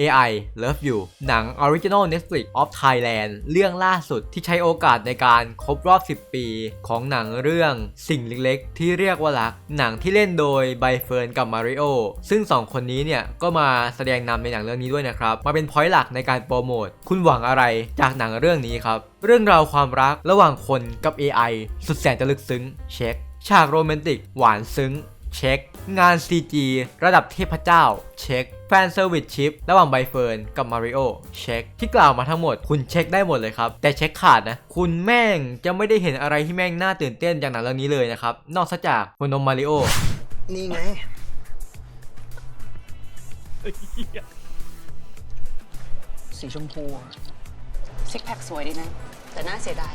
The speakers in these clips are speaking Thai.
AI Love You หนัง Original Netflix of Thailand เรื่องล่าสุดที่ใช้โอกาสในการครบรอบ 10 ปี ของหนังเรื่องสิ่งเล็กๆ ที่เรียกว่ารัก หนังที่เล่นโดยใบเฟิร์นกับมาริโอซึ่ง 2 คนนี้เนี่ย ก็มาแสดงนำในหนังเรื่องนี้ด้วยนะครับ มาเป็นพอยต์หลักในการโปรโมท คุณหวังอะไรจากหนังเรื่องนี้ครับ เรื่องราวความรักระหว่างคนกับ AI สุดแสนจะลึกซึ้งเช็คฉากโรแมนติกหวานซึ้ง เช็ค งาน CG ระดับเทพเจ้า เช็ค แฟนเซอร์วิสชิประหว่างใบเฟิร์นกับมาริโอเช็ค ที่กล่าวมาทั้งหมด คุณเช็คได้หมดเลยครับ แต่เช็คขาดนะ คุณแม่งจะไม่ได้เห็นอะไรที่แม่งน่าตื่นเต้นจากหนังเรื่องนี้เลยนะครับ นอกจากหัวนมมาริโอนี่ไงสีชมพูอะซิกแพคสวยดีนะ แต่น่าเสียดาย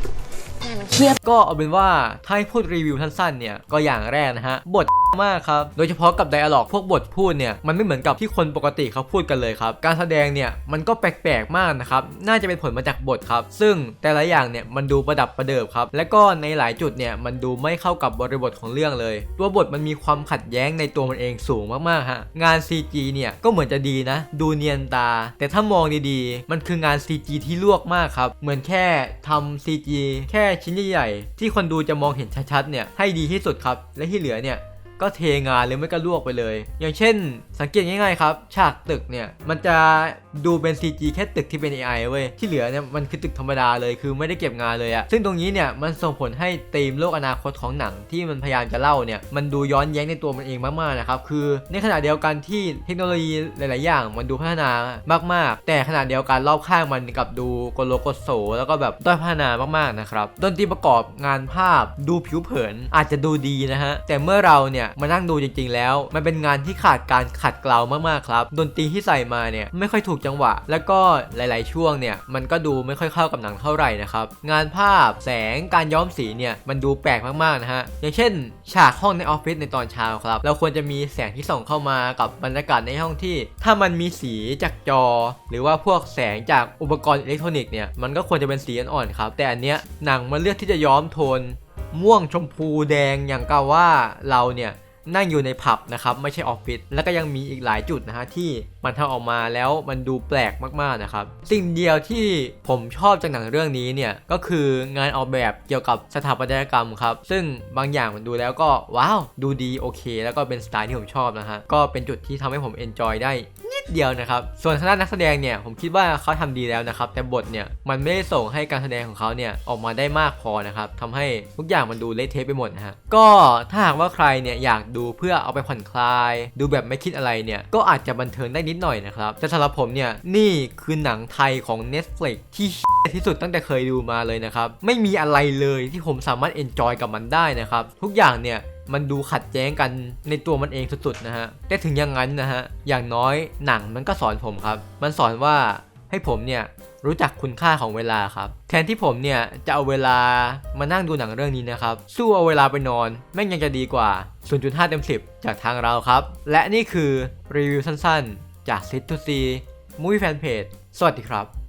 แม่มันเทียบก็เอาเป็นว่าถ้าให้พูดรีวิวสั้นๆเนี่ยก็อย่างแรกนะฮะบทมากครับ โดยเฉพาะกับไดอะล็อกพวกบทพูดเนี่ย มันไม่เหมือนกับที่คนปกติเขาพูดกันเลยครับ การแสดงเนี่ย มันก็แปลกๆมากนะครับ น่าจะเป็นผลมาจากบทครับ ซึ่งแต่ละอย่างเนี่ย มันดูประดับประเดิบครับ และก็ในหลายจุดเนี่ย มันดูไม่เข้ากับบริบทของเรื่องเลย ตัวบทมันมีความขัดแย้งในตัวมันเองสูงมากๆฮะ งาน CG เนี่ย ก็เหมือนจะดีนะ ดูเนียนตา แต่ถ้ามองดีๆ มันคืองาน CG ที่ลวกมากครับ เหมือนแค่ทำ CG แค่ชิ้นใหญ่ๆที่คนดูจะมองเห็นชัดๆเนี่ยให้ดีที่สุดครับ และที่เหลือเนี่ยก็เทงานหรือไม่ก็ลวกไปเลย อย่างเช่น สังเกตง่ายๆครับ ฉากตึกเนี่ยมันจะ ดูเป็น CG แค่ตึกที่เป็น AI เว้ยที่เหลือเนี่ยมันคือตึกธรรมดาเลยคือไม่ได้เก็บงานเลยอะซึ่งตรงนี้เนี่ยมันส่งผลให้ธีมโลกอนาคตของหนังที่มันพยายามจะเล่าเนี่ยมันดูย้อนแย้งในตัวมันเองมากๆนะครับคือในขณะเดียวกันที่เทคโนโลยีหลาย ๆ อย่างมันดูพัฒนามาก ๆ แต่ขณะเดียวกันรอบข้างมันกลับดูโกโลโกโซแล้วก็แบบด้อยพัฒนามาก ๆ นะครับดนตรีประกอบงานภาพดูผิวเผินอาจจะดูดีนะฮะแต่เมื่อเราเนี่ยมานั่งดูจริง ๆ แล้ว มันเป็นงานที่ขาดการขัดเกลามาก ๆ ครับดนตรีที่ใส่มาเนี่ยไม่ค่อยถูกจังหวะ แล้วก็หลาย ๆ ช่วงเนี่ยมันก็ดูไม่ค่อยเข้ากับหนังเท่าไหร่นะครับงานภาพแสงการย้อมสีเนี่ยมันดูแปลกมากๆนะฮะอย่างเช่น ฉากห้องในออฟฟิศในตอนเช้าครับเราควรจะมีแสงที่ส่องเข้ามากับบรรยากาศในห้องที่ ถ้ามันมีสีจากจอ หรือว่าพวกแสงจากอุปกรณ์อิเล็กทรอนิกส์เนี่ยมันก็ควรจะเป็นสีอ่อนๆครับแต่อันเนี้ยหนังมันเลือกที่จะย้อมโทนม่วงชมพูแดงอย่างกับว่าเราเนี่ย นั่งอยู่ในผับนะครับไม่ใช่ออฟฟิศแล้วก็ยังมีอีกหลายจุดนะฮะที่มันทำออกมาแล้วมันดูแปลกมากๆนะครับสิ่งเดียวที่ผมชอบจากหนังเรื่องนี้เนี่ยก็คืองานออกแบบเกี่ยวกับสถาปัตยกรรมครับซึ่งบางอย่างมันดูแล้วก็ว้าวดูดีโอเค แล้วก็เป็นสไตล์ที่ผมชอบนะฮะก็เป็นจุดที่ทำให้ผมเอนจอยได้ ดเดียวนะครับ ส่วนทางด้านนักแสดงเนี่ยผมคิดว่าเขาทำดีแล้วนะครับ แต่บทเนี่ยมันไม่ได้ส่งให้การแสดงของเขาเนี่ยออกมาได้มากพอนะครับทำให้ทุกอย่างมันดูเละเทะไปหมดนะฮะก็ถ้าหากว่าใครเนี่ยอยากดูเพื่อเอาไปผ่อนคลาย ดูแบบไม่คิดอะไรเนี่ยก็อาจจะบันเทิงได้นิดหน่อยนะครับแต่สำหรับผมเนี่ยนี่คือหนังไทยของ Netflix ที่ที่สุดตั้งแต่เคยดูมาเลยนะครับไม่มีอะไรเลยที่ผมสามารถเอนจอยกับมันได้นะครับทุกอย่างเนี่ย มันดูขัดแย้งกันในตัวมันเองสุดๆนะฮะแต่ถึงอย่างนั้นนะฮะอย่างน้อยหนังมันก็สอนผมครับ มันสอนว่าให้ผมเนี่ยรู้จักคุณค่าของเวลาครับ แทนที่ผมเนี่ยจะเอาเวลามานั่งดูหนังเรื่องนี้นะครับ สู้เอาเวลาไปนอนแม่งยังจะดีกว่า 0.5 เต็ม 10 จากทางเราครับ และนี่คือรีวิวสั้นๆ จาก Sit to See Movie Fan Page สวัสดีครับ